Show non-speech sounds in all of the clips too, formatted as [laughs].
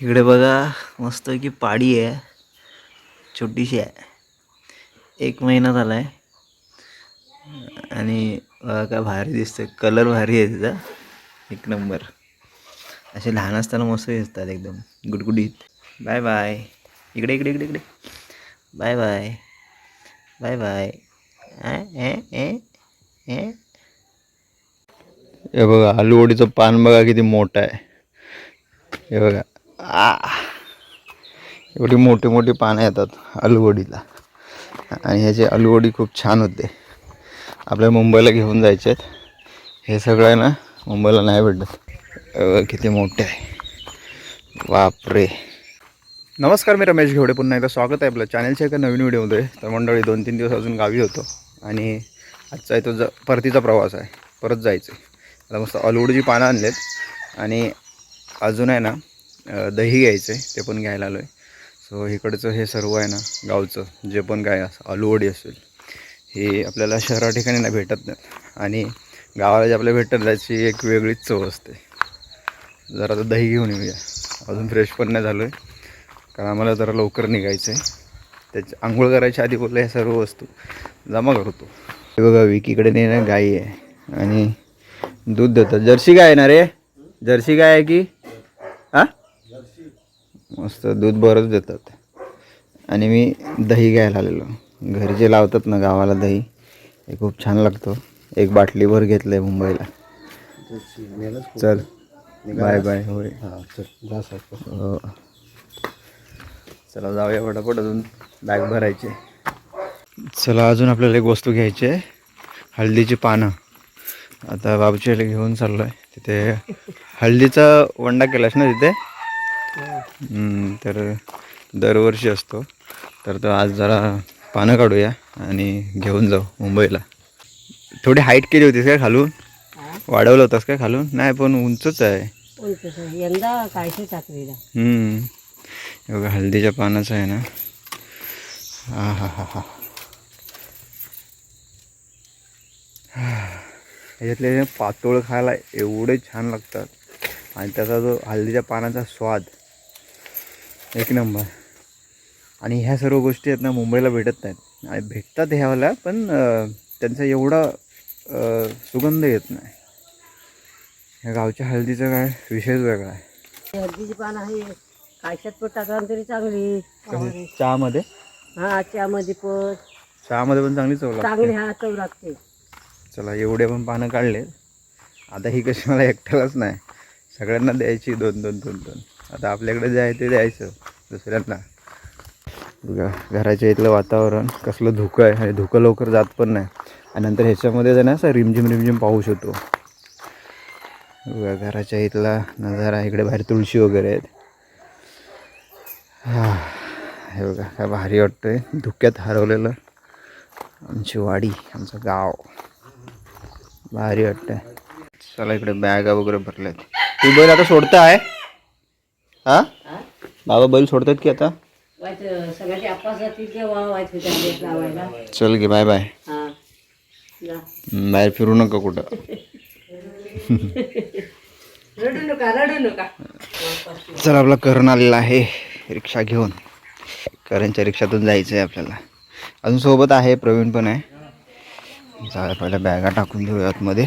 इकडे बघा मस्त की पाडी आहे. छोटीशी आहे. एक महिना झाला आहे आणि बघा काय भारी दिसतं कलर भारी आहे तिचा. एक नंबर. असे लहान असताना मस्त दिसतात एकदम. गुडगुडीत. Bye bye. इकडे इकडे इकडे इकडे. Bye bye. Bye bye. ए हे बघा आलूवडीचं पान बघा किती मोठं आहे. हे बघा. आ. एवढी मोठी मोठी पानं येतात आलूवडीला. आणि ह्याची आलूवडी खूप छान होते. आपल्या मुंबईला घेऊन जायचे आहेत. हे सगळं आहे ना मुंबईला नाही भेटत. किती मोठे आहे. बापरे. नमस्कार मी रमेश घेवडे. पुन्हा एकदा स्वागत आहे आपलं चॅनलच्या एका नवीन व्हिडिओमध्ये. तर मंडळी दोन तीन दिवस अजून गावी होतो. आणि आजचा आहे तो ज परतीचा प्रवास आहे. परत जायचं आहे आता मस्त अलवडीची पानं आणलेत. आणि अजून आहे ना दही घ्यायचं आहे ते पण घ्यायला आलो आहे सो इकडचं हे सर्व आहे ना गावचं जे पण काय असं अलुवडी असेल हे आपल्याला शहरा ठिकाणी ना भेटत. नाही आणि गावाला जे आपल्याला भेटत त्याची एक वेगळीच चव असते. जरा तर दही घेऊन येऊया. अजून फ्रेश पण नाही झालो आहे कारण आम्हाला जरा लवकर निघायचं आहे त्याची आंघोळ करायच्या आधी बोललं ह्या सर्व वस्तू जमा करतो. हे बघा विकीकडे नाही ना गाई आहे. आणि दूध देतात. जर्सी गाय आहे ना रे? जर्सी गाय आहे की? मस्त दूध बरंच देतात. आणि मी दही घ्यायला आलेलो. घरी जे लावतात ना गावाला दही हे खूप छान लागतो. एक बाटलीभर घेतलं आहे मुंबईला. चल बाय बाय होय. हो. चला जाऊया फटाफट अजून. बॅग भरायची. चला अजून आपल्याला एक वस्तू घ्यायची आहे. हळदीची पानं. आता बाबूची घेऊन चाललो आहे तिथे हळदीचा वंडा केलास ना तिथे? तर दरवर्षी असतो. तर तो आज जरा पानं काढूया आणि घेऊन जाऊ मुंबईला. थोडी हाईट केली होतीस काय खालून? वाढवलं होतास काय खालून? नाही पण उंचच आहे? यंदा हळदीच्या पानाचं आहे ना. हा हा हा हा. ह्याच्यातले पातोळ खायला एवढे छान लागतात. आणि त्याचा जो हळदीच्या पानाचा स्वाद एक नंबर. आणि ह्या सर्व गोष्टी आहेत ना मुंबईला भेटत नाहीत. आणि भेटतात ह्यावाल्या पण त्यांचा एवढा सुगंध येत नाही. ह्या गावच्या हळदीचा काय विषयच वेगळा आहे. हळदीची पान आहे. कायशात पण टाकला तरी चांगली? चहामध्ये? हा त्यामध्ये पण. चहामध्ये पण चांगली चव लागते. चांगली हा चव लागते. चला एवढे पण पानं काढले आता ही कशी मला एकट्यालाच नाही. सगळ्यांना द्यायची दोन दोन दोन दोन. आता आपल्याकडे जे आहे ते द्यायचं दुसऱ्यांना. बघा घराच्या इथलं वातावरण कसलं धुकं आहे. आणि धुकं लवकर जात पण नाही. आणि नंतर ह्याच्यामध्ये जे ना असं रिमझिम रिमझिम पाऊस होतो. बघा घराच्या इथला नजारा इकडे बाहेर तुळशी वगैरे आहेत. हा हे बघा काय भारी वाटतंय. धुक्यात हरवलेलं आमची वाडी आमचं गाव. भारी वाटतंय. चला इकडे बॅगा वगैरे भरल्यात. तू बैल आता सोडता आहे हा? बाबा बैल सोडतात की आता? वाईट सगळ्याची आपास जातील तेव्हा वाईट त्याच्यात लावायला. चल गे बाय बाय. हा. जा. बाहेर फिरू नका कुठं. रडू नका रडू नका. चल आपला करण आलेला आहे. रिक्षा घेऊन. करणच्या रिक्षातून जायचं आहे आपल्याला. अजून सोबत आहे प्रवीण पण आहे. जाऊया पहिल्या बॅगा टाकून देऊया आतमध्ये.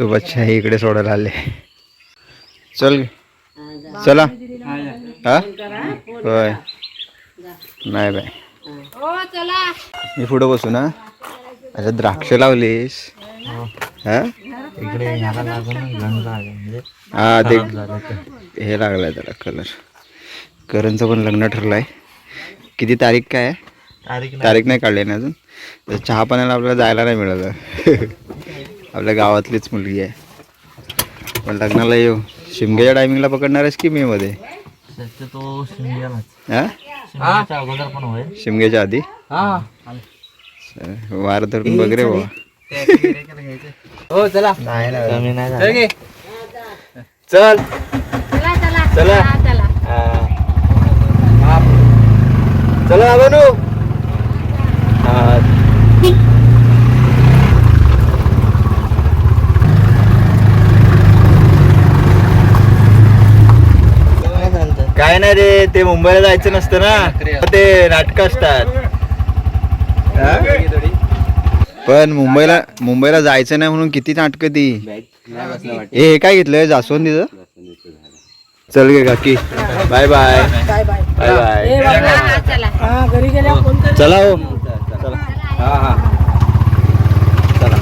सोबतच्या इकडे सोडायला आले. चल. हा. चला. हा होय. नाही बाय मी पुढं बसू ना. अच्छा द्राक्ष लावलीस. हा? हा ते हे लागलाय त्याला कलर करणचं पण लग्न ठरलंय. किती तारीख काय आहे? तारीख नाही काढली ना अजून. तर चहा पाण्याला आपल्याला जायला नाही मिळालं. [laughs] [laughs] आपल्या गावातलीच मुलगी आहे. पण लग्नाला येऊ. शिमग्याच्या टायमिंगला पकडणार आहेस की मे मध्ये? हा? शिमग्याच्या अगोदर पण होय शिमग्याच्या आधी? हा. चल, वार धरून बघ रे बाबा हो चला. कमी नाही झालं. चल चला. चला बनू. काय नाही रे ते मुंबईला जायचं नसतं ना. ते नाटकं असतात. हा? पण मुंबईला मुंबईला जायचं नाही म्हणून किती नाटकं ती? ए हे काय घेतलंय? जास्वंदीचं? चल गे काकी. Bye bye. Bye bye. चला हो चला. हा हा. चला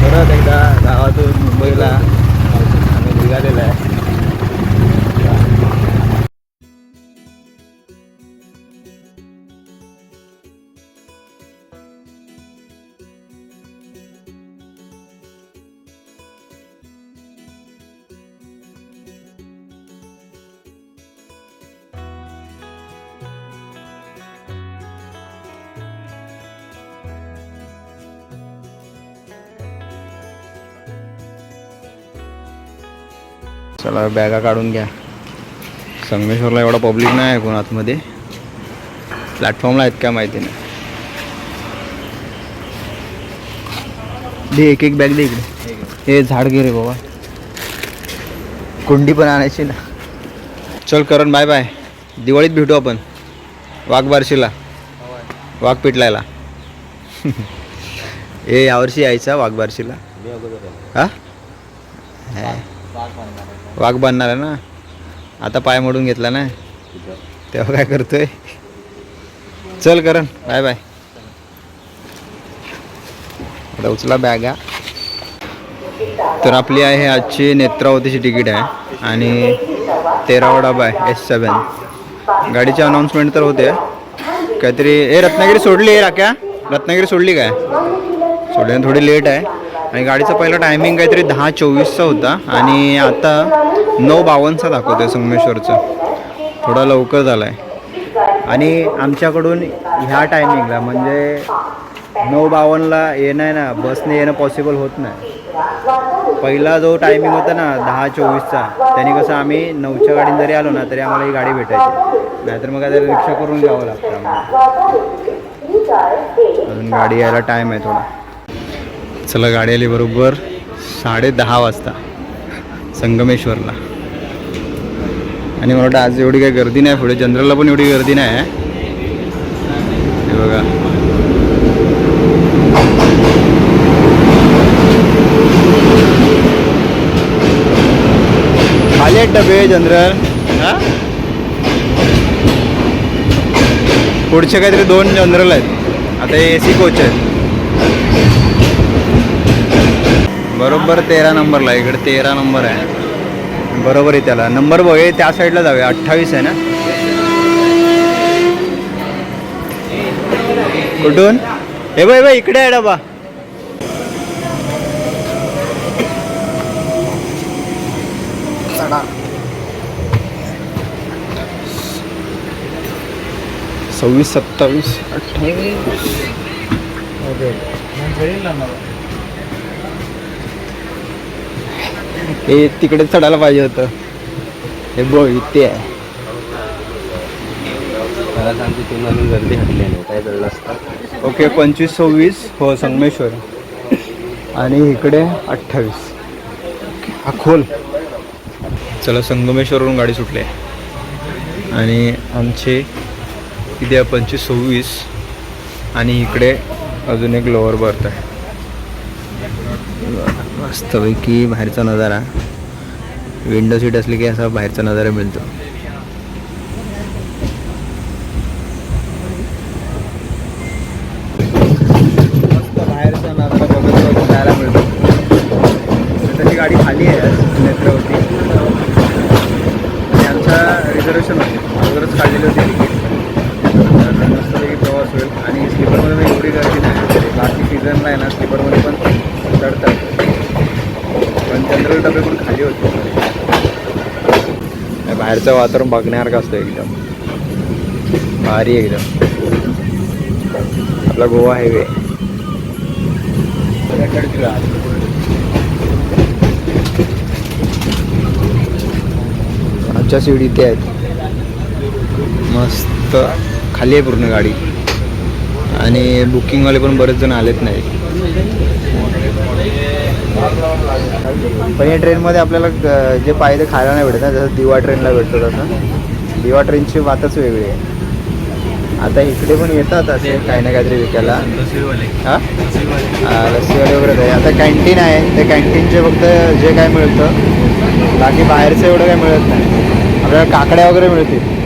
परत एकदा गावातून मुंबईला आम्ही निघालेला आहे. चला बॅगा काढून घ्या. संगमेश्वरला एवढा पब्लिक नाही आहे कोण आतमध्ये प्लॅटफॉर्मला आहेत काय माहिती नाही. दे एक एक बॅग दे इकडे. हे झाड घे रे बाबा. कुंडी पण आणायची ना. चल करण बाय बाय दिवाळीत भेटू आपण. वाघ बारशीला. वाघ पिटलायला. [laughs] ए यावर्षी यायचा वाघ बारशीला. हा? वाघ बांधणार आहे ना? आता पाय मोडून घेतला ना? तेव्हा काय करतोय? चल करण बाय बाय. आता उचला बॅगा तर आपली आहे आजची नेत्रावतीची तिकीट आहे. आणि तेरावा डबा आहे एस सेवन गाडीची अनाऊन्समेंट तर होते. काहीतरी ए रत्नागिरी सोडली आहे राख्या रत्नागिरी सोडली काय? सोडल्याने थोडी लेट आहे. आणि गाडीचा पहिला टायमिंग काहीतरी दहा चोवीसचा होता आणि आता नऊ बावन्नचा आहे संगमेश्वरचं. थोडा लवकर झाला आहे आणि आमच्याकडून ह्या टायमिंगला म्हणजे नऊ बावन्नला येणं आहे ना बसने येणं पॉसिबल होत नाही. पहिला जो टायमिंग होता ना दहा चोवीसचा त्याने कसं आम्ही नऊच्या गाडीने जरी आलो ना तरी आम्हाला ही गाडी भेटायची. नाहीतर मग आता रिक्षा करून घ्यावं लागतं आम्हाला. अजून गाडी यायला टाईम आहे थोडा. चला गाडी आली बरोबर साडे दहा वाजता संगमेश्वरला. आणि मला वाटतं आज एवढी काही गर्दी नाही पुढे जनरलला पण एवढी गर्दी नाही आहे हे बघा. खाली आहेत डबे जनरल. पुढचे काहीतरी दोन जनरल आहेत. आता ए सी कोच आहेत. बरोबर तेरा नंबरला इकडे तेरा नंबर आहे. बरोबर आहे त्याला. नंबर बघ हे त्या साईडला जाऊया. अठ्ठावीस आहे ना? कुठून? हे बाय बाय इकडे आहे डबा. सव्वीस सत्तावीस अठ्ठावीस. हे तिकडे चढायला पाहिजे होतं. हे इथे आहे. सांगते तू नवीन गर्दी हटली नाही काय कळलं असतं? ओके पंचवीस सव्वीस हो संगमेश्वर. आणि इकडे अठ्ठावीस. हा खोल. चला संगमेश्वरवरून गाडी सुटली आहे. आणि आमचे किती आहे पंचवीस सव्वीस. आणि इकडे अजून एक लोअर बर्थ आहे. मस्तपैकी बाहेरचा नजारा. विंडो सीट असली की असा बाहेरचा नजारा मिळतो. मस्त बाहेरचा नजारा बघत जायला मिळतो. तशी गाडी खाली आहे आज नेत्रावती आणि आमचा रिझर्वेशन होते अगोदरच काढलेली होती तिकीट मस्तपैकी प्रवास होईल. आणि स्लीपरमध्ये एवढी गर्दी नाही. बाकी सीझनला आहे ना स्लीपरमध्ये पण चढतात. पेट्रोल डबे पण खाली होते. बाहेरचं वातावरण बघण्यासारखं असतं एकदम. भारी एकदम. आपला गोवा हायवे आमच्या सीट इथे आहेत. मस्त. खाली आहे पूर्ण गाडी. आणि बुकिंगवाले पण बरेच जण आलेत नाही. पण या ट्रेनमध्ये आपल्याला जे पाहिजे खायला नाही भेटत ना जसं दिवा ट्रेनला भेटतो तसं दिवा ट्रेनची बातच वेगळी आहे. आता इकडे पण येतात असे काही ना काहीतरी विकायला. हा? लस्सीवाले वगैरे आहे आता कॅन्टीन आहे. ते कॅन्टीनचे फक्त जे काय मिळतं बाकी बाहेरचं एवढं काय मिळत नाही. आपल्याला काकड्या वगैरे मिळतील.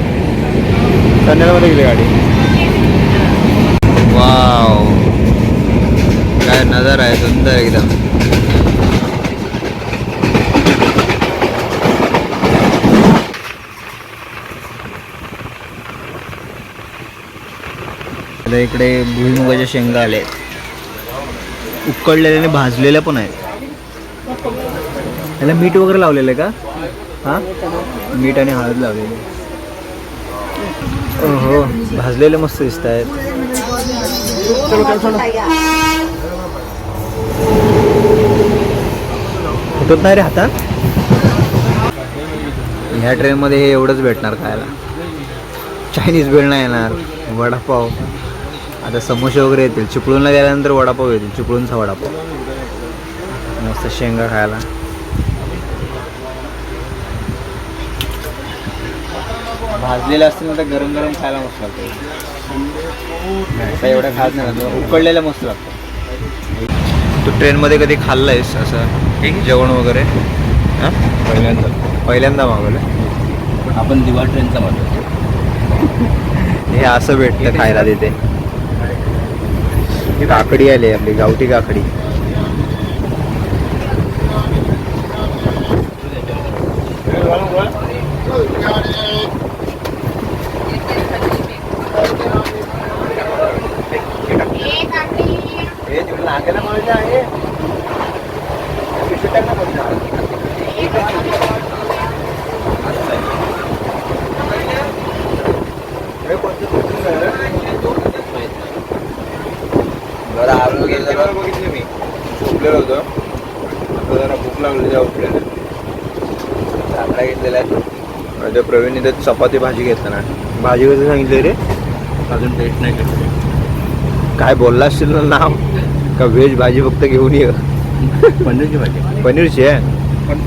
टनेलमध्ये गेली गाडी. वाव. काय नज़ारा आहे सुंदर एकदम. इकडे भुईमुगाच्या शेंगा आल्या आहेत उकडलेल्या आणि भाजलेल्या पण आहेत. त्याला मीठ वगैरे लावलेलं आहे का? हां? मीठ आणि हळद लावलेली. हो भाजलेले मस्त दिसत आहेत फुटत नाही रे हातात? ह्या ट्रेनमध्ये हे एवढंच भेटणार खायला. चायनीज भेळ नाही येणार वडापाव. आता समोसे वगैरे येतील. चिपळूणला गेल्यानंतर वडापाव येतील. चिपळूणचा वडापाव. मस्त शेंगा खायला. भाजलेलं असतील ना तर गरम गरम खायला मस्त लागतं. एवढं खात नाही उकडलेलं मस्त लागतं. तू ट्रेनमध्ये कधी खाल्लंयस असं? जेवण वगैरे? हां? पहिल्यांदा. पहिल्यांदा मागवलं. आपण दिवा ट्रेनचा म्हणतो [laughs] हे असं भेटतं खायला तिथे. काकडी आली आपली गावठी काकडी जरा आलो गेलं बघितलं मी झोपलेलं होतं आता जरा भूक लागली जेव्हा उठलेलं काकडा घेतलेला आहे ते प्रवीण इथे चपाती भाजी घेतला ना. भाजी कसं सांगितलं रे? अजून टेस्ट नाही केलं काय बोलला असशील ना नाव का व्हेज भाजी फक्त घेऊन ये? पनीरची भाजी. पनीरची आहे? पण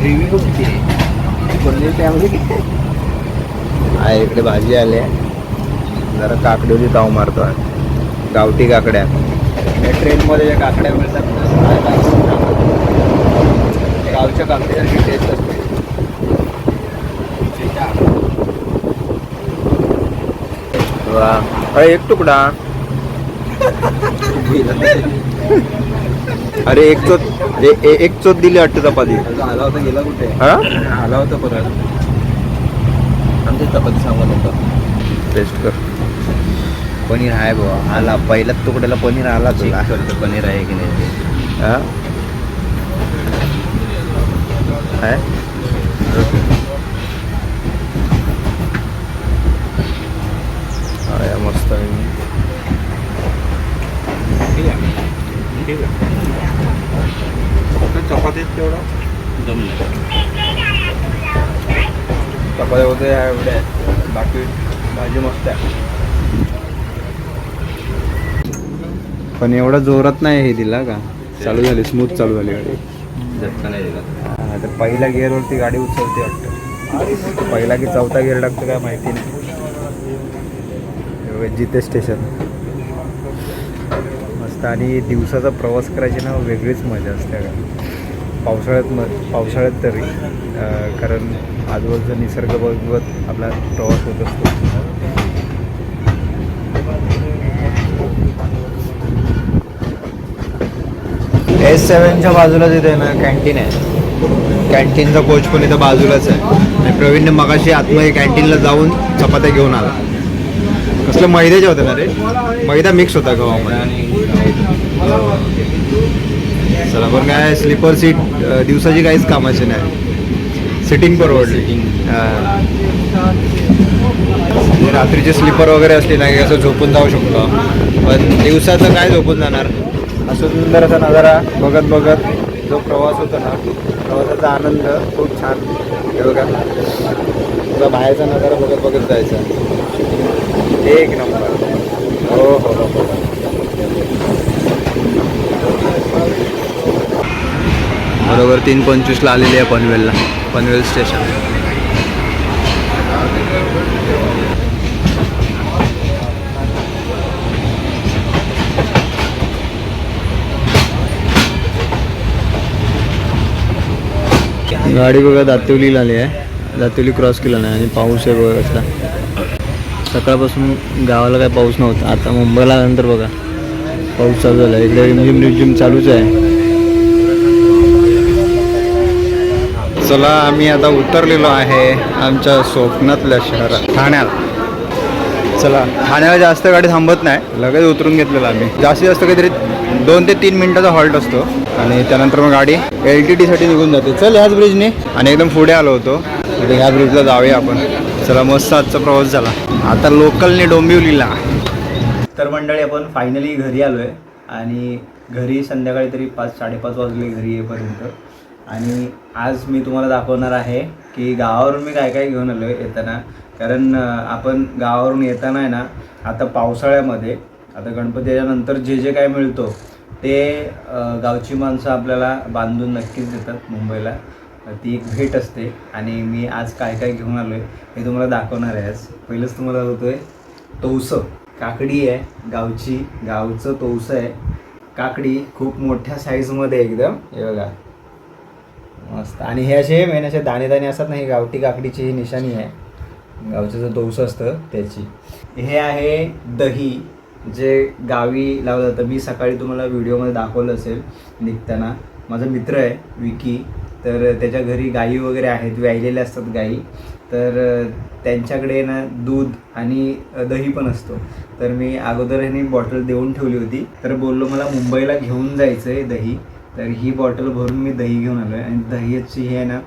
ग्रेव्ही खूप किती आहे पनीर त्यामध्ये किती आहे? इकडे भाजी आली आहे. जरा काकडीची ताव मारतो आहे गावठी काकड्या. या ट्रेनमध्ये ज्या काकड्या मिळतात ना. गावच्या काकडीसारखी टेस्ट असते. वा. अरे एक तुकडा. अरे एक चोत ए- ए- एक चोत दिली वाटतं चपाती. आला होता गेला कुठे? हा? आला होता परत. आमची चपाती सांगत होता. टेस्ट कर. पनीर आहे बाबा आला पहिल्याच तुकड्याला पनीर आला तुला. करतो पनीर आहे की नाही ते. हा? आहे? आहे. ठीक आहे चपातीत तेवढं जमलं चपात्या या एवढ्या आहेत. बाकी भाजी मस्त आहे पण एवढा जोरात नाही हे दिला का चालू झाली स्मूथ चालू झाली गाडी झटका नाही दिला तर पहिल्या गिअरवरती गाडी उचलते वाटतं पहिला की चौथा गिअर टाकतो काय माहिती नाही हे जिथे जिते स्टेशन. मस्त. आणि दिवसाचा प्रवास करायची ना वेगळीच मजा असते का पावसाळ्यात म पावसाळ्यात तरी कारण आजूबाजूचा निसर्ग बघत आपला प्रवास होत असतो. एस सेवनच्या बाजूला तिथे ना कॅन्टीन आहे. कॅन्टीनचा कोच पण इथं बाजूलाच आहे. आणि प्रवीणने मगाशी आतमध्ये कॅन्टीनला जाऊन चपात्या घेऊन आला. कसलं मैद्याचे होते ना रे? मैदा मिक्स होता गव्हामध्ये चला पण काय स्लीपर सीट दिवसाची काहीच कामाची नाही. सिटिंग परवडली. म्हणजे रात्रीचे स्लीपर वगैरे असली ना की असं झोपून जाऊ शकतो. पण दिवसाचं काय झोपून जाणार? हा सुंदर असा नजारा बघत बघत जो प्रवास होतो ना प्रवासाचा आनंद खूप छान हे बघा. तुझा बाहेरचा नजारा बघत बघत जायचा. एक नंबर. हो हो हो हो. बरोबर तीन पंचवीसला आलेली आहे पनवेलला पनवेल स्टेशन. गाडी बघा दातिवलीला आली आहे. दातिवली क्रॉस केला नाही आणि पाऊस आहे बघा कसला. सकाळपासून गावाला काय पाऊस नव्हता. आता मुंबईला आल्यानंतर बघा. पाऊस चालू झाला. इकडे रिमझिम रिमझिम चालूच आहे. चला आम्ही आता उतरलेलो आहे आमच्या स्वप्नातल्या शहरात ठाण्यात चला ठाण्याला जास्त गाडी थांबत नाही. लगेच उतरून घेतलेलं आम्ही. जास्तीत जास्त काहीतरी दोन ते तीन मिनिटाचा हॉल्ट असतो. आणि त्यानंतर मग गाडी एल टी टीसाठी निघून जाते. चल ह्याच ब्रिजने आणि एकदम पुढे आलो होतो. आता ह्या ब्रिजला जाऊया आपण. चला मस्त आजचा प्रवास झाला. आता लोकलने डोंबिवलीला. तर मंडळी आपण फायनली घरी आलो आहे आणि घरी संध्याकाळी तरी पाच साडेपाच वाजले घरी येईपर्यंत. आणि आज मी तुम्हाला दाखवणार आहे की गावावरून मी काय काय घेऊन आलो आहे येताना. कारण आपण गावावरून येताना आहे ना आता पावसाळ्यामध्ये आता गणपतीच्या नंतर जे जे काय मिळतो ते गावची माणसं आपल्याला बांधून नक्कीच देतात मुंबईला. ती एक भेट असते आणि मी आज काय काय घेऊन आलो आहे हे तुम्हाला दाखवणार आहे आज. पहिलंच तुम्हाला होतोय तवसं काकडी आहे गावची गावचं तवसं आहे. काकडी खूप मोठ्या साईजमध्ये आहे एकदम. हे बघा. मस्त. आणि हे असे मेन असे दाणे दाणे असतात ना ही गावठी काकडीची ही निशाणी आहे. गावचं जो तवसं असतं त्याची. हे आहे दही. जे गावी लावलं जातं. मी सकाळी तुम्हाला व्हिडिओमध्ये दाखवलं असेल निघताना. माझा मित्र आहे विकी. तर त्याच्या घरी गायी वगैरे आहेत व्यायलेल्या असतात गायी तर त्यांच्याकडे ना दूध आणि दही पण असतो. तर मी अगोदर ह्याने बॉटल देऊन ठेवली होती. तर बोललो मला मुंबईला घेऊन जायचं आहे दही. तर ही बॉटल भरून मी दही घेऊन आलो आहे आणि दह्याची हे आहे ना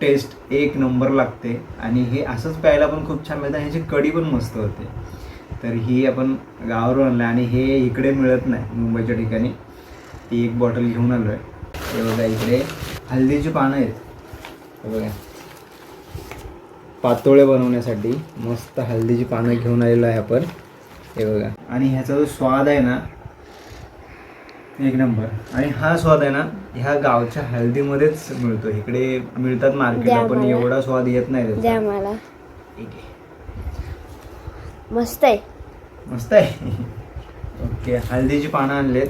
टेस्ट एक नंबर लागते. आणि हे असंच प्यायला पण खूप छान मिळतं. आणि ह्याची कढी पण मस्त होते. तर ही आपण गावावरून आणलं आणि हे इकडे मिळत नाही मुंबईच्या ठिकाणी. ती एक बॉटल घेऊन आलो आहे हे बघा इकडे. हल्दीची पानं आहेत. हे बघा. पातोळे बनवण्यासाठी मस्त हल्दीची पानं घेऊन आलेलो आहे आपण. हे बघा. आणि ह्याचा जो स्वाद आहे ना एक नंबर. आणि हा स्वाद आहे ना ह्या गावच्या हल्दीमध्येच मिळतो. इकडे मिळतात मार्केटला पण. एवढा स्वाद येत नाही द्या मला. मस्त आहे. मस्त आहे. [laughs] ओके. हळदीची पानं आणलेत.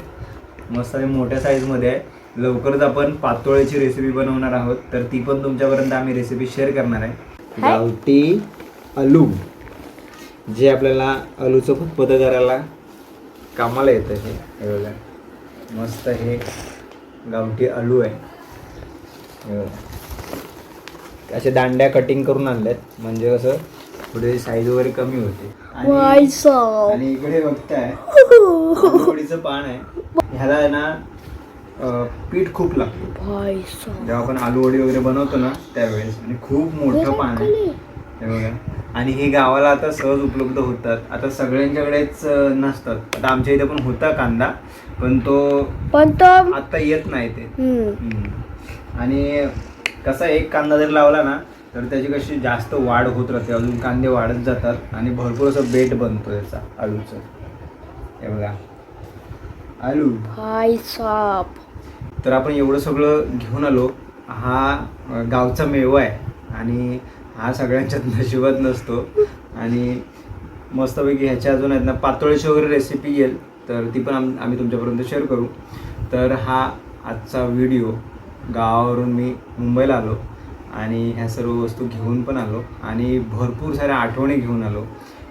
मस्त आणि मोठ्या साईजमध्ये आहे. लवकरच आपण पातोळ्याची रेसिपी बनवणार आहोत. तर ती पण तुमच्यापर्यंत आम्ही रेसिपी शेअर करणार आहे. हाय. गावठी अलू जे आपल्याला अलूचं फतफतं करायला कामाला येतं हे. हे बघा. मस्त हे गावठी अलू आहे. हे बघा. अशा दांड्या कटिंग करून आणल्यात. म्हणजे कसं थोडी साईज वगैरे कमी होते. आणि आणि इकडे बघताय. [laughs] पान आहे. ह्याला आहे ना पीठ खूप लागतं. जेव्हा आपण आलूवडी वगैरे बनवतो ना त्यावेळेस. आणि खूप मोठं पान आहे. हे बघा. आणि हे गावाला आता सहज उपलब्ध होतात. आता सगळ्यांच्याकडेच नसतात. आता आमच्या इथे पण होता कांदा पण तो पण तो आता येत नाही ते. आणि कसा एक कांदा जर लावला ना तर त्याची कशी जास्त वाढ होत राहते. अजून कांदे वाढत जातात. आणि भरपूर असं बेट बनतो याचा आलूचं हे बघा. आलू. भाई साप. तर आपण एवढं सगळं घेऊन आलो. हा गावचा मेवा आहे आणि हा सगळ्यांच्यात नशिबात नसतो. आणि मस्तपैकी ह्याच्या अजून आहेत ना पातोळ्याची वगैरे रेसिपी येईल तर ती पण आम आम्ही तुमच्यापर्यंत शेअर करू. तर हा आजचा व्हिडिओ गावावरून मी मुंबईला आलो आणि ह्या सर्व वस्तू घेऊन पण आलो. आणि भरपूर साऱ्या आठवणी घेऊन आलो.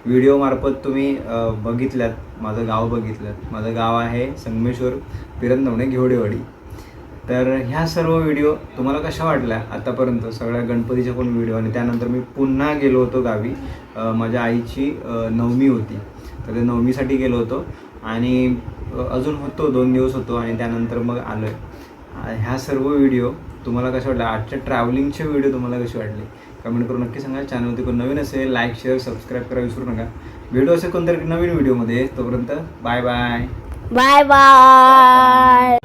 व्हिडिओमार्फत तुम्ही बघितल्यात. माझं गाव बघितलं. माझं गाव आहे संगमेश्वर पिरंदवणे घेवडेवाडी. तर ह्या सर्व व्हिडिओ तुम्हाला कशा वाटल्या आतापर्यंत? सगळ्या गणपतीच्या पण व्हिडिओ आणि त्यानंतर मी पुन्हा गेलो होतो गावी. माझ्या आईची नवमी होती. तर ते नवमीसाठी गेलो होतो आणि अजून होतो दोन दिवस होतो आणि त्यानंतर मग आलो आहे ह्या सर्व व्हिडिओ तुम्हाला कशा वाटल्या? आजच्या ट्रॅव्हलिंगचे व्हिडिओ तुम्हाला कसे वाटले? कमेंट करून नक्की सांगा. चॅनलवरती कोण नवीन असेल लाईक शेअर सबस्क्राईब करा विसरू नका. व्हिडिओ असे कोणतरी नवीन व्हिडिओमध्ये. तोपर्यंत बाय बाय. Bye bye.